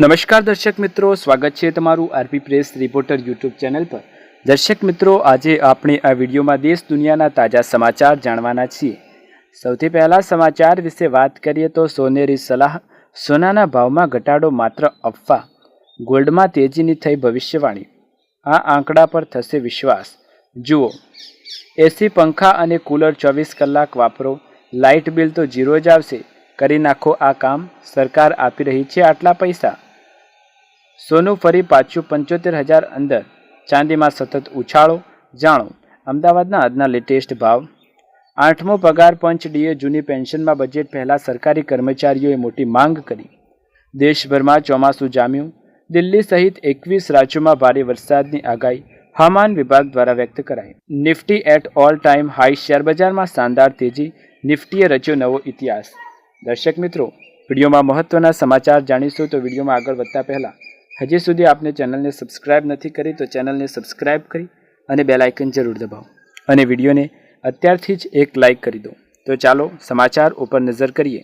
નમસ્કાર દર્શક મિત્રો, સ્વાગત છે તમારું RP press reporter YouTube channel પર. દર્શક મિત્રો, આજે આપણે આ વિડીયોમાં દેશ દુનિયાના તાજા સમાચાર જાણવાના છીએ. સૌથી પહેલાં સમાચાર વિશે વાત કરીએ તો સોનેરી સલાહ, સોનાના ભાવમાં ઘટાડો માત્ર અફવા, ગોલ્ડમાં તેજીની થઈ ભવિષ્યવાણી. આ આંકડા પર થશે વિશ્વાસ. જુઓ, એસી પંખા અને કુલર ચોવીસ કલાક વાપરો, લાઇટ બિલ તો ઝીરો જ આવશે. કરી નાખો આ કામ, સરકાર આપી રહી છે આટલા પૈસા. સોનું ફરી પાછું પંચોતેર હજાર અંદર. ચાંદીમાં સતત ઉછાળો. જાણો, અમદાવાદના આજના લેટેસ્ટ ભાવ. આઠમો પગાર પંચ ડીએ જૂની પેન્શનમાં બજેટ પહેલાં સરકારી કર્મચારીઓએ મોટી માંગ કરી. દેશભરમાં ચોમાસું જામ્યું. દિલ્હી સહિત એકવીસ રાજ્યોમાં ભારે વરસાદની આગાહી હવામાન વિભાગ દ્વારા વ્યક્ત કરાઈ. Nifty at all time high શેરબજારમાં શાનદાર તેજી. નિફ્ટીએ રચ્યો નવો ઇતિહાસ. દર્શક મિત્રો, વિડીયોમાં મહત્ત્વના સમાચાર જાણીશું તો વિડીયોમાં આગળ વધતા પહેલાં હજી સુધી આપને ચેનલને સબસ્ક્રાઇબ નથી કરી તો ચેનલને સબસ્ક્રાઇબ કરી અને બે લાઇકન જરૂર દબાવો. અને વિડીયોને અત્યારથી જ એક લાઇક કરી દો. તો ચાલો સમાચાર ઉપર નજર કરીએ.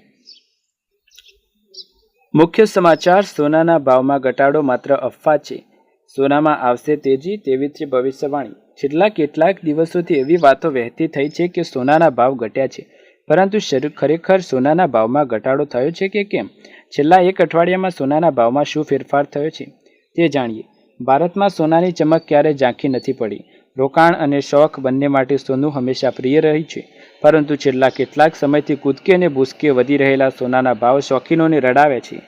મુખ્ય સમાચાર સોનાના ભાવમાં ઘટાડો માત્ર અફવા છે. સોનામાં આવશે તેજી તેવી છે ભવિષ્યવાણી. છેલ્લા કેટલાક દિવસોથી એવી વાતો વહેતી થઈ છે કે સોનાના ભાવ ઘટ્યા છે. પરંતુ ખરેખર સોનાના ભાવમાં ઘટાડો થયો છે કે કેમ? છેલ્લા એક અઠવાડિયામાં સોનાના ભાવમાં શું ફેરફાર થયો છે? તે જાણીએ. ભારતમાં સોનાની ચમક ક્યારેય ઝાંખી નથી પડી? રોકાણ અને શોખ બંને માટે સોનું હંમેશા પ્રિય રહી છે. પરંતુ છેલ્લા કેટલાક સમયથી કૂદકે અને ભૂસકે વધી રહેલા સોનાના ભાવ શોખીનોને રડાવે છે.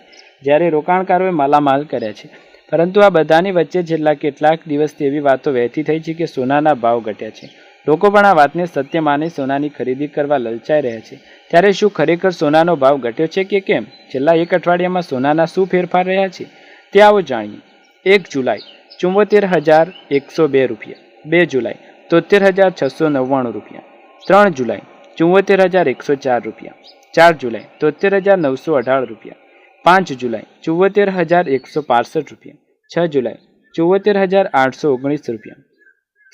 જ્યારે રોકાણકારોએ માલામાલ કર્યા છે. પરંતુ આ બધાની વચ્ચે છેલ્લા કેટલાક દિવસથી એવી વાતો વહેતી થઈ છે કે સોનાના ભાવ ઘટ્યા છે. લોકો પણ આ વાતને સત્ય માની સોનાની ખરીદી કરવા લલચાઈ રહ્યા છે. ત્યારે શું ખરેખર સોનાનો ભાવ ઘટ્યો છે કે કેમ? છેલ્લા એક અઠવાડિયામાં સોનાના શું ફેરફાર રહ્યા છે? તે આવો જાણીએ. એક જુલાઈ, ચુંવોતેર હજાર એકસો બે રૂપિયા. બે જુલાઈ, તોતેર હજાર છસો નવ્વાણું રૂપિયા. ત્રણ જુલાઈ, ચુંવોતેર હજાર એકસો ચાર રૂપિયા. ચાર જુલાઈ, તોતેર હજાર નવસો અઢાર રૂપિયા. પાંચ જુલાઈ, ચુંવોતેર હજાર એકસો પાસઠ રૂપિયા. છ જુલાઈ, ચુંવોતેર હજાર આઠસો ઓગણીસ રૂપિયા.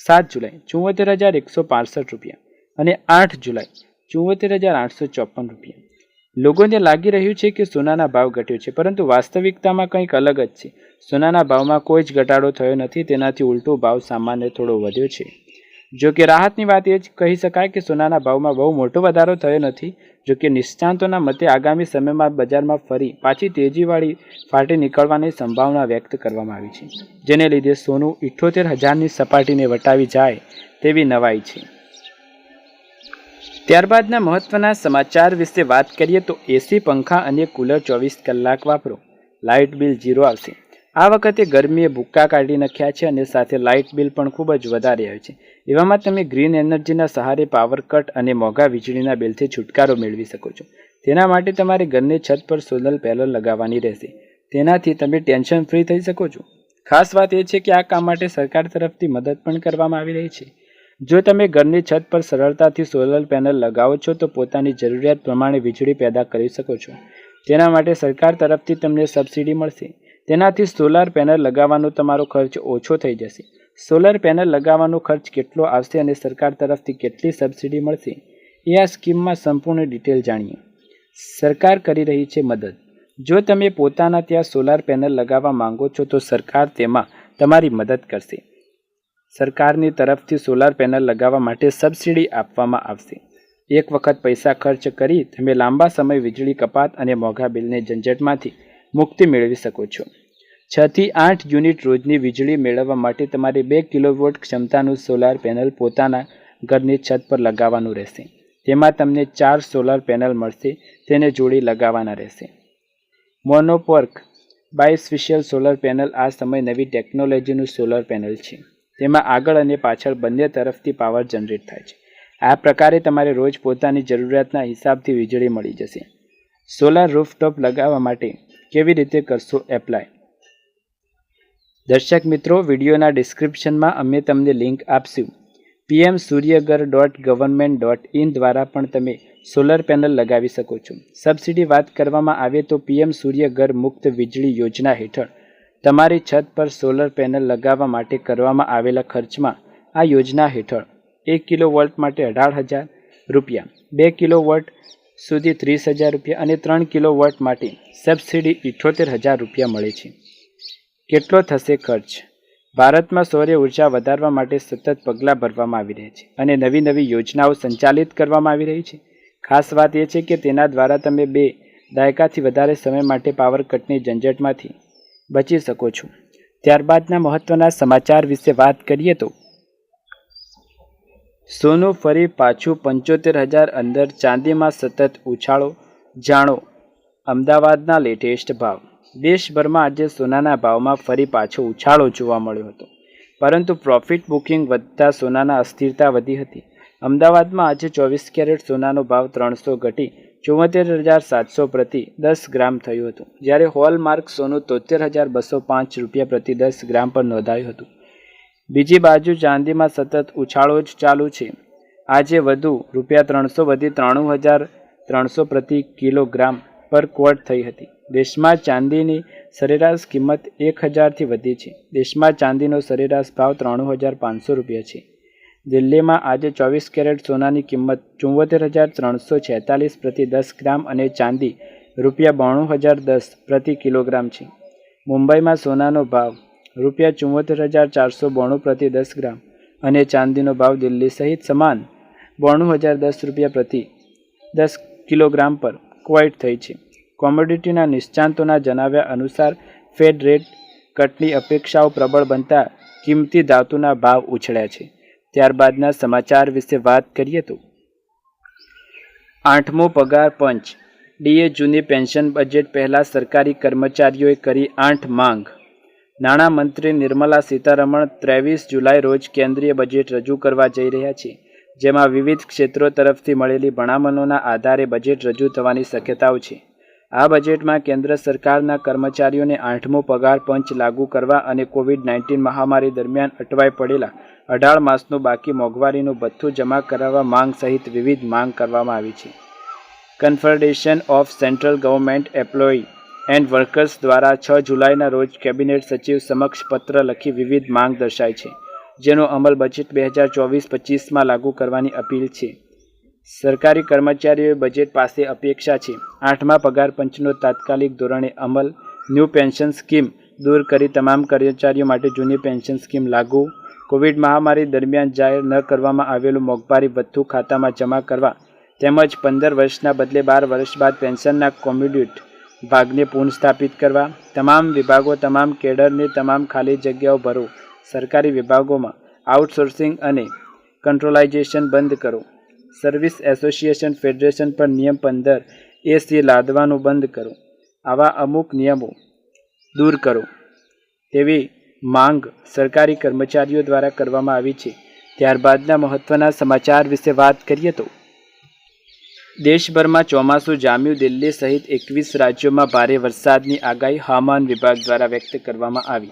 સાત જુલાઈ, ચુંવોતેર હજાર એકસો પાસઠ રૂપિયા અને આઠ જુલાઈ, ચુંવોતેર હજાર આઠસો ચોપન રૂપિયા. લોકોને લાગી રહ્યું છે કે સોનાના ભાવ ઘટ્યો છે, પરંતુ વાસ્તવિકતામાં કંઈક અલગ જ છે. સોનાના ભાવમાં કોઈ જ ઘટાડો થયો નથી, તેનાથી ઉલટો ભાવ સામાન્ય થોડો વધ્યો છે. જો કે રાહતની વાત એ જ કહી શકાય કે સોનાના ભાવમાં બહુ મોટો વધારો થયો નથી, જો કે નિષ્ણાંતોના મતે આગામી સમયમાં બજારમાં ફરી પાછી તેજીવાળી ફાટી નીકળવાની સંભાવના વ્યક્ત કરવામાં આવી છે, જેને લીધે સોનું ઇઠ્ઠોતેર હજારની સપાટીને વટાવી જાય તેવી નવાઈ છે. ત્યારબાદના મહત્વના સમાચાર વિશે વાત કરીએ તો એસી પંખા અને કુલર ચોવીસ કલાક વાપરો. લાઇટ બિલ ઝીરો આવશે. આ વખતે ગરમીએ ભૂક્કા કાઢી નાખ્યા છે અને સાથે લાઇટ બિલ પણ ખૂબ જ વધારે આવે છે. એવામાં તમે ગ્રીન એનર્જીના સહારે પાવર કટ અને મોંઘા વીજળીના બિલથી છુટકારો મેળવી શકો છો. તેના માટે તમારે ઘરની છત પર સોલર પેનલ લગાવવાની રહેશે. તેનાથી તમે ટેન્શન ફ્રી થઈ શકો છો. ખાસ વાત એ છે કે આ કામ માટે સરકાર તરફથી મદદ પણ કરવામાં આવી રહી છે. જો તમે ઘરની છત પર સરળતાથી સોલર પેનલ લગાવો છો તો પોતાની જરૂરિયાત પ્રમાણે વીજળી પેદા કરી શકો છો. તેના માટે સરકાર તરફથી તમને સબસિડી મળશે. તેનાથી સોલાર પેનલ લગાવવાનો તમારો ખર્ચ ઓછો થઈ જશે. સોલર પેનલ લગાવવાનો ખર્ચ કેટલો આવશે અને સરકાર તરફથી કેટલી સબસિડી મળશે? એ આ સ્કીમમાં સંપૂર્ણ ડિટેલ જાણીએ. સરકાર કરી રહી છે મદદ. જો તમે પોતાના ત્યાં સોલાર પેનલ લગાવવા માંગો છો, તો સરકાર તેમાં તમારી મદદ કરશે. સરકારની તરફથી સોલાર પેનલ લગાવવા માટે સબસિડી આપવામાં આવશે. એક વખત પૈસા ખર્ચ કરી, તમે લાંબા સમય વીજળી કપાત અને મોંઘા બિલને ઝંઝટમાંથી મુક્તિ મેળવી શકો છો. છ થી આઠ યુનિટ રોજની વીજળી મેળવવા માટે તમારે બે કિલોવોટ ક્ષમતાનું સોલાર પેનલ પોતાના ઘરની છત પર લગાવવાનું રહેશે. તેમાં તમને ચાર સોલાર પેનલ મળશે, તેને જોડી લગાવવાના રહેશે. Mono perc bifacial solar panel આ સમય નવી ટેકનોલોજીનું સોલર પેનલ છે. તેમાં આગળ અને પાછળ બંને તરફથી પાવર જનરેટ થાય છે. આ પ્રકારે તમારે રોજ પોતાની જરૂરિયાતના હિસાબથી વીજળી મળી જશે. સોલાર રૂફટોપ લગાવવા માટે કેવી રીતે કરશો એપ્લાય દર્શક મિત્રો, વિડીયોના ડિસ્ક્રિપ્શનમાં અમે તમને લિંક આપશું. PM Suryaghar dot government dot in દ્વારા પણ તમે સોલર પેનલ લગાવી શકો છો. સબસિડી વાત કરવામાં આવે તો પીએમ સૂર્યઘર મુક્ત વીજળી યોજના હેઠળ તમારી છત પર સોલર પેનલ લગાવવા માટે કરવામાં આવેલા ખર્ચમાં આ યોજના હેઠળ એક કિલો વોલ્ટ માટે અઢાર હજાર રૂપિયા, બે કિલો વોટ સુધી ત્રીસ હજાર રૂપિયા અને ત્રણ કિલો વોટ માટે સબસિડી ઇઠ્ઠોતેર હજાર રૂપિયા મળે છે. કેટલો થશે ખર્ચ? ભારતમાં સૌર્ય ઊર્જા વધારવા માટે સતત પગલાં ભરવામાં આવી રહ્યા છે અને નવી નવી યોજનાઓ સંચાલિત કરવામાં આવી રહી છે. ખાસ વાત એ છે કે તેના દ્વારા તમે બે દાયકાથી વધારે સમય માટે પાવર કટની ઝંઝટમાંથી બચી શકો છો. ત્યારબાદના મહત્ત્વના સમાચાર વિશે વાત કરીએ તો સોનું ફરી પાછું પંચોતેર હજાર અંદર ચાંદીમાં સતત ઉછાળો, જાણો, અમદાવાદના લેટેસ્ટ ભાવ. દેશભરમાં આજે સોનાના ભાવમાં ફરી પાછો ઉછાળો જોવા મળ્યો હતો. પરંતુ પ્રોફિટ બુકિંગ વધતા સોનાના અસ્થિરતા વધી હતી. અમદાવાદમાં આજે ચોવીસ કેરેટ સોનાનો ભાવ ત્રણસો ઘટી ચુંમોતેર હજાર સાતસો પ્રતિ દસ ગ્રામ થયું હતું. જ્યારે હોલમાર્ક સોનું તોતેર હજાર બસો પાંચ રૂપિયા પ્રતિ દસ ગ્રામ પર નોંધાયું હતું. બીજી બાજુ ચાંદીમાં સતત ઉછાળો જ ચાલુ છે. આજે વધુ રૂપિયા ત્રણસો વધી ત્રાણું હજાર ત્રણસો પ્રતિ કિલોગ્રામ પર ક્વોટ થઈ હતી. દેશમાં ચાંદીની સરેરાશ કિંમત એક હજારથી વધી છે. દેશમાં ચાંદીનો સરેરાશ ભાવ ત્રાણું હજાર પાંચસો રૂપિયા છે. દિલ્હીમાં આજે ચોવીસ કેરેટ સોનાની કિંમત ચુંવોતેર હજાર ત્રણસો છેતાલીસ પ્રતિ દસ ગ્રામ અને ચાંદી રૂપિયા બાણું હજાર દસ પ્રતિ કિલોગ્રામ છે. મુંબઈમાં સોનાનો ભાવ રૂપિયા ચુમ્મોતેર હજાર ચારસો બોણું પ્રતિ દસ ગ્રામ અને ચાંદીનો ભાવ દિલ્હી સહિત સમાન બોણું હજાર દસ રૂપિયા પ્રતિ દસ કિલોગ્રામ પર ક્વાઇટ થઈ છે. કોમોડિટીના નિષ્ણાંતોના જણાવ્યા અનુસાર, ફેડ રેટ કટની અપેક્ષાઓ પ્રબળ બનતા કિંમતી ધાતુના ભાવ ઉછળ્યા છે. ત્યારબાદના સમાચાર વિશે વાત કરીએ તો, આઠમો પગાર પંચ. ડીએ જૂની પેન્શન બજેટ પહેલાં સરકારી કર્મચારીઓએ કરી આઠ માંગ. નાણામંત્રી નિર્મલા સીતારમણ ત્રેવીસ જુલાઈ રોજ કેન્દ્રીય બજેટ રજૂ કરવા જઈ રહ્યા છે, જેમાં વિવિધ ક્ષેત્રો તરફથી મળેલી ભણામણોના આધારે બજેટ રજૂ થવાની શક્યતાઓ છે. આ બજેટમાં કેન્દ્ર સરકારના કર્મચારીઓને આઠમો પગાર પંચ લાગુ કરવા અને કોવિડ નાઇન્ટીન મહામારી દરમિયાન અટવાઈ પડેલા અઢાર માસનું બાકી મોંઘવારીનું ભથ્થું જમા કરાવવા માંગ સહિત વિવિધ માંગ કરવામાં આવી છે. Confederation of central government employ and workers દ્વારા છ જુલાઈના રોજ કેબિનેટ સચિવ સમક્ષ પત્ર લખી વિવિધ માંગ દર્શાઈ છે, જેનો અમલ બજેટ બે હજાર ચોવીસ પચીસમાં લાગુ કરવાની અપીલ છે. સરકારી કર્મચારીઓએ બજેટ પાસે અપેક્ષા છે. આઠમા પગાર પંચનો તાત્કાલિક ધોરણે અમલ, ન્યૂ પેન્શન સ્કીમ દૂર કરી તમામ કર્મચારીઓ માટે જૂની પેન્શન સ્કીમ લાગુ, કોવિડ મહામારી દરમિયાન જાહેર ન કરવામાં આવેલું મોંઘવારી ભથ્થું ખાતામાં જમા કરવા, તેમજ પંદર વર્ષના બદલે બાર વર્ષ બાદ પેન્શનના કોમ્યુડેટ ભાગને પુનઃસ્થાપિત કરવા, તમામ વિભાગો, તમામ કેડરની તમામ ખાલી જગ્યાઓ ભરો. સરકારી વિભાગોમાં આઉટસોર્સિંગ અને કંટ્રોલાઇઝેશન બંધ કરો. સર્વિસ એસોસિએશન ફેડરેશન પર નિયમ પંદર એસી લાદવાનું બંધ કરો. આવા અમુક નિયમો દૂર કરો. તેવી માંગ સરકારી કર્મચારીઓ દ્વારા કરવામાં આવી છે. ત્યારબાદના મહત્ત્વના સમાચાર વિશે વાત કરીએ તો દેશભરમાં ચોમાસું જામ્યું. દિલ્હી સહિત એકવીસ રાજ્યોમાં ભારે વરસાદની આગાહી હવામાન વિભાગ દ્વારા વ્યક્ત કરવામાં આવી.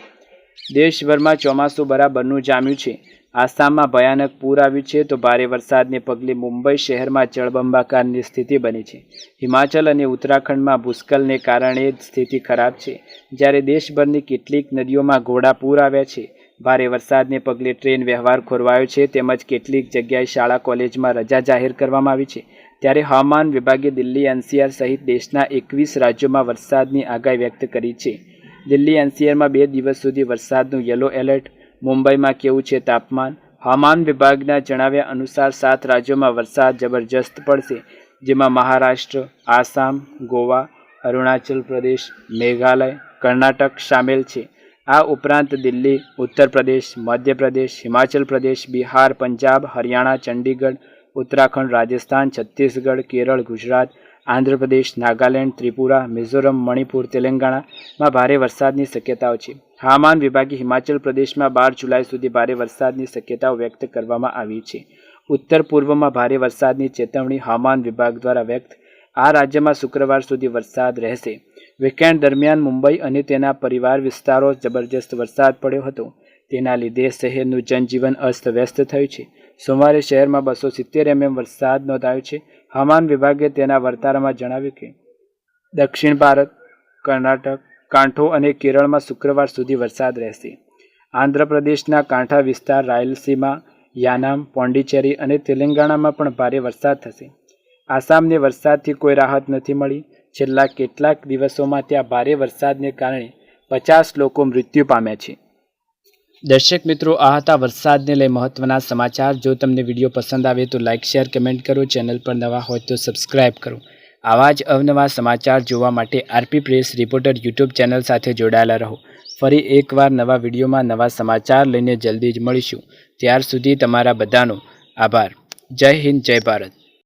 દેશભરમાં ચોમાસું બરાબરનું જામ્યું છે. આસામમાં ભયાનક પૂર આવ્યું છે તો ભારે વરસાદને પગલે મુંબઈ શહેરમાં જળબંબાકારની સ્થિતિ બની છે. હિમાચલ અને ઉત્તરાખંડમાં ભૂસ્ખલને કારણે સ્થિતિ ખરાબ છે. જ્યારે દેશભરની કેટલીક નદીઓમાં ઘોડાપૂર આવ્યા છે, ભારે વરસાદને પગલે ટ્રેન વ્યવહાર ખોરવાયો છે તેમજ કેટલીક જગ્યાએ શાળા કોલેજમાં રજા જાહેર કરવામાં આવી છે. ત્યારે હવામાન વિભાગે દિલ્હી, એનસીઆર સહિત દેશના એકવીસ રાજ્યોમાં વરસાદની આગાહી વ્યક્ત કરી છે. દિલ્હી, એનસીઆરમાં બે દિવસ સુધી વરસાદનું યલો એલર્ટ, મુંબઈમાં કેવું છે તાપમાન? હવામાન વિભાગના જણાવ્યા અનુસાર સાત રાજ્યોમાં વરસાદ જબરજસ્ત પડશે, જેમાં મહારાષ્ટ્ર, આસામ, ગોવા, અરુણાચલ પ્રદેશ, મેઘાલય, કર્ણાટક સામેલ છે. આ ઉપરાંત દિલ્હી, ઉત્તર પ્રદેશ, મધ્યપ્રદેશ, હિમાચલ પ્રદેશ, બિહાર, પંજાબ, હરિયાણા, ચંડીગઢ ઉત્તરાખંડ, રાજસ્થાન, છત્તીસગઢ, કેરળ, ગુજરાત, આંધ્રપ્રદેશ, નાગાલેન્ડ, ત્રિપુરા, મિઝોરમ, મણિપુર, તેલંગાણામાં ભારે વરસાદની શક્યતાઓ છે. હવામાન વિભાગે હિમાચલ પ્રદેશમાં બાર જુલાઈ સુધી ભારે વરસાદની શક્યતાઓ વ્યક્ત કરવામાં આવી છે. ઉત્તર પૂર્વમાં ભારે વરસાદની ચેતવણી હવામાન વિભાગ દ્વારા વ્યક્ત. આ રાજ્યમાં શુક્રવાર સુધી વરસાદ રહેશે. વીકેન્ડ દરમિયાન મુંબઈ અને તેના પરિવાર વિસ્તારો જબરજસ્ત વરસાદ પડ્યો હતો. તેના લીધે શહેરનું જનજીવન અસ્તવ્યસ્ત થયું છે. સોમવારે શહેરમાં બસો સિત્તેર એમએમ વરસાદ નોંધાયો છે. હવામાન વિભાગે તેના વર્તારામાં જણાવ્યું કે, દક્ષિણ ભારત, કર્ણાટક, કાંઠો અને કેરળમાં શુક્રવાર સુધી વરસાદ રહેશે. આંધ્રપ્રદેશના કાંઠા વિસ્તાર રાયલસીમા, યાનામ, પોંડિચેરી અને તેલંગાણામાં પણ ભારે વરસાદ થશે. આસામને વરસાદથી કોઈ રાહત નથી મળી. છેલ્લા કેટલાક દિવસોમાં ત્યાં ભારે વરસાદને કારણે પચાસ લોકો મૃત્યુ પામ્યા છે. દર્શક મિત્રો, આ હતા વરસાદને લઈ મહત્વના સમાચાર. જો તમને વીડિયો પસંદ આવે તો લાઇક શેર, કમેન્ટ કરો. ચેનલ પર નવા હોય તો સબસ્ક્રાઇબ કરો. આવા જ અવનવા સમાચાર જોવા માટે RP press reporter YouTube channel સાથે જોડાયેલા રહો. ફરી એકવાર નવા વિડીયોમાં નવા સમાચાર લઈને જલ્દી જ મળીશું. ત્યાર સુધી તમારા બધાનો આભાર. જય હિન્દ, જય ભારત.